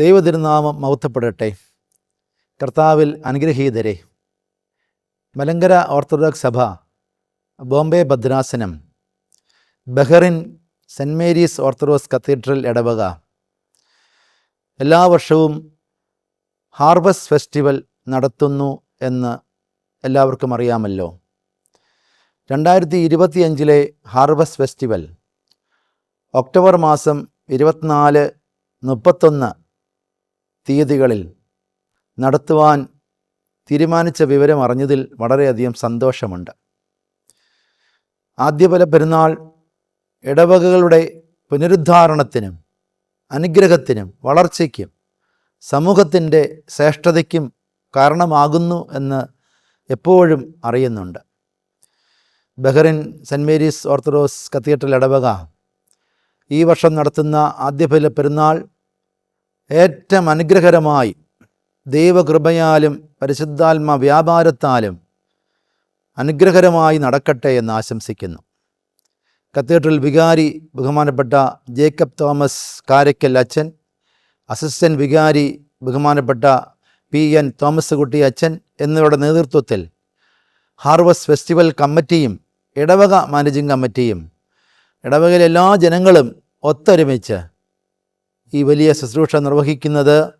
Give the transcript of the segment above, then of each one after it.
ദൈവതിരുനാമം മൗത്തപ്പെടട്ടെ കർത്താവിൽ അനുഗ്രഹീതരെ. മലങ്കര ഓർത്തഡോക്സ് സഭ Bombay ഭദ്രാസനം Bahrain saint Mary's Orthodox cathedral ഇടവക. എല്ലാ വർഷവും ഹാർവസ്റ്റ് ഫെസ്റ്റിവൽ നടത്തുന്നു എന്ന് എല്ലാവർക്കും അറിയാമല്ലോ. രണ്ടായിരത്തി ഇരുപത്തിയഞ്ചിലെ ഹാർവസ്റ്റ് ഫെസ്റ്റിവൽ ഒക്ടോബർ മാസം ഇരുപത്തിനാല് മുപ്പത്തൊന്ന് തീയതികളിൽ നടത്തുവാൻ തീരുമാനിച്ച വിവരം അറിഞ്ഞതിൽ വളരെയധികം സന്തോഷമുണ്ട്. ആദ്യപല പെരുന്നാൾ ഇടവകകളുടെ പുനരുദ്ധാരണത്തിനും അനുഗ്രഹത്തിനും വളർച്ചയ്ക്കും സമൂഹത്തിന്റെ ശ്രേഷ്ഠതയ്ക്കും കാരണമാകുന്നു എന്ന് എപ്പോഴും അറിയുന്നുണ്ട്. Bahrain saint Mary's Orthodox cathedral ഇടവക ഈ വർഷം നടത്തുന്ന ആദ്യഫല പെരുന്നാൾ ഏറ്റവും അനുഗ്രഹകരമായി ദൈവകൃപയാലും പരിശുദ്ധാത്മ വ്യാപാരത്താലും അനുഗ്രഹകരമായി നടക്കട്ടെ എന്ന് ആശംസിക്കുന്നു. കത്തീഡ്രൽ വികാരി ബഹുമാനപ്പെട്ട ജേക്കബ് തോമസ് കാരയ്ക്കൽ അച്ഛൻ അസിസ്റ്റന്റ് വികാരി ബഹുമാനപ്പെട്ട പി എൻ തോമസ് കുട്ടി അച്ഛൻ എന്നിവരുടെ നേതൃത്വത്തിൽ ഹാർവസ്റ്റ് ഫെസ്റ്റിവൽ കമ്മിറ്റിയും ഇടവക മാനേജിംഗ് കമ്മിറ്റിയും ഇടവകയിലെ എല്ലാ ജനങ്ങളും ഒത്തൊരുമിച്ച് ഈ വലിയ ശുശ്രൂഷ നിർവഹിക്കുന്നത്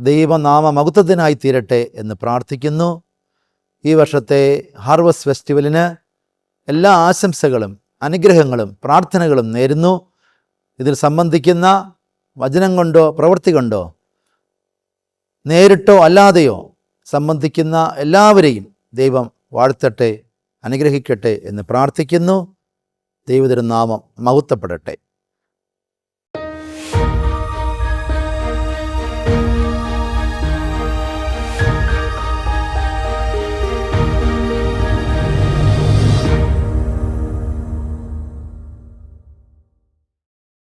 ദൈവനാമ മഹത്വത്തിനായി തീരട്ടെ എന്ന് പ്രാർത്ഥിക്കുന്നു. ഈ വർഷത്തെ ഹാർവസ്റ്റ് ഫെസ്റ്റിവലിന് എല്ലാ ആശംസകളും അനുഗ്രഹങ്ങളും പ്രാർത്ഥനകളും നേരുന്നു. ഇതിൽ സംബന്ധിക്കുന്ന വചനം കൊണ്ടോ പ്രവൃത്തി കൊണ്ടോ നേരിട്ടോ അല്ലാതെയോ സംബന്ധിക്കുന്ന എല്ലാവരെയും ദൈവം വാഴ്ത്തട്ടെ അനുഗ്രഹിക്കട്ടെ എന്ന് പ്രാർത്ഥിക്കുന്നു. ദൈവതിരുനാമം മഹത്വപ്പെടട്ടെ.